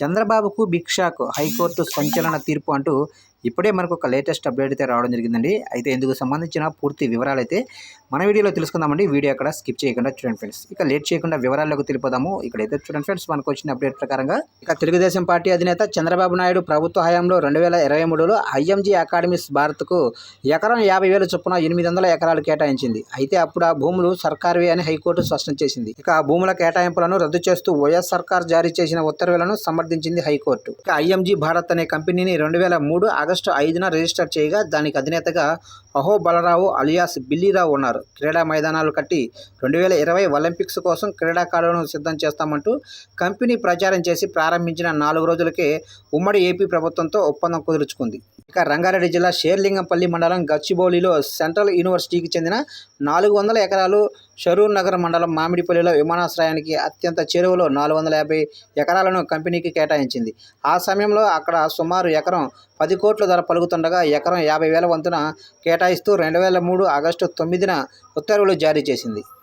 చంద్రబాబుకు భిక్షాకు హైకోర్టు సంచలన తీర్పు అంటూ ఇప్పుడే మనకు ఒక లేటెస్ట్ అప్డేట్ అయితే రావడం జరిగిందండి. అయితే ఇందుకు సంబంధించిన పూర్తి వివరాలు అయితే మన వీడియోలో తెలుసుకుందామండి. వీడియో అక్కడ స్కిప్ చేయకుండా చూడండి ఫ్రెండ్స్. ఇక లేట్ చేయకుండా వివరాల్లోకి తెలిపోదాము. ఇక్కడైతే చూడండి ఫ్రెండ్స్ మనకు వచ్చిన అప్డేట్ ప్రకారంగా ఇక తెలుగుదేశం పార్టీ అధినేత చంద్రబాబు నాయుడు ప్రభుత్వ హయాంలో రెండు వేల ఇరవై మూడులో ఐఎంజీ అకాడమీస్ భారత్కు ఎకరం యాభై వేల చొప్పున ఎనిమిది వందల ఎకరాలు కేటాయించింది. అయితే అప్పుడు ఆ భూములు సర్కార్వే అని హైకోర్టు స్పష్టం చేసింది. ఇక ఆ భూముల కేటాయింపులను రద్దు చేస్తూ వైఎస్ సర్కార్ జారీ చేసిన ఉత్తర్వులను సమర్థించింది హైకోర్టు. ఐఎంజీ భారత్ అనే కంపెనీని రెండు వేల మూడు ఆగస్టు ఐదున రిజిస్టర్ చేయగా దానికి అధినేతగా అహో బలరావు అలియాస్ బిల్లీరావు ఉన్నారు. క్రీడా మైదానాలు కట్టి రెండు వేల ఇరవై ఒలింపిక్స్ కోసం క్రీడాకారులను సిద్ధం చేస్తామంటూ కంపెనీ ప్రచారం చేసి ప్రారంభించిన నాలుగు రోజులకే ఉమ్మడి ఏపీ ప్రభుత్వంతో ఒప్పందం కుదుర్చుకుంది. ఇక రంగారెడ్డి జిల్లా షేర్లింగంపల్లి మండలం గచ్చిబౌలిలో సెంట్రల్ యూనివర్సిటీకి చెందిన నాలుగు వందల ఎకరాలు షరూర్ నగర్ మండలం మామిడిపల్లిలో విమానాశ్రయానికి అత్యంత చేరువలో నాలుగు వందల యాభై ఎకరాలను కంపెనీకి కేటాయించింది. ఆ సమయంలో అక్కడ సుమారు ఎకరం పది కోట్ల ధర పలుకుతుండగా ఎకరం యాభై వేల వంతున కేటాయిస్తూ రెండు వేల మూడు ఆగస్టు తొమ్మిదిన ఉత్తర్వులు జారీ చేసింది.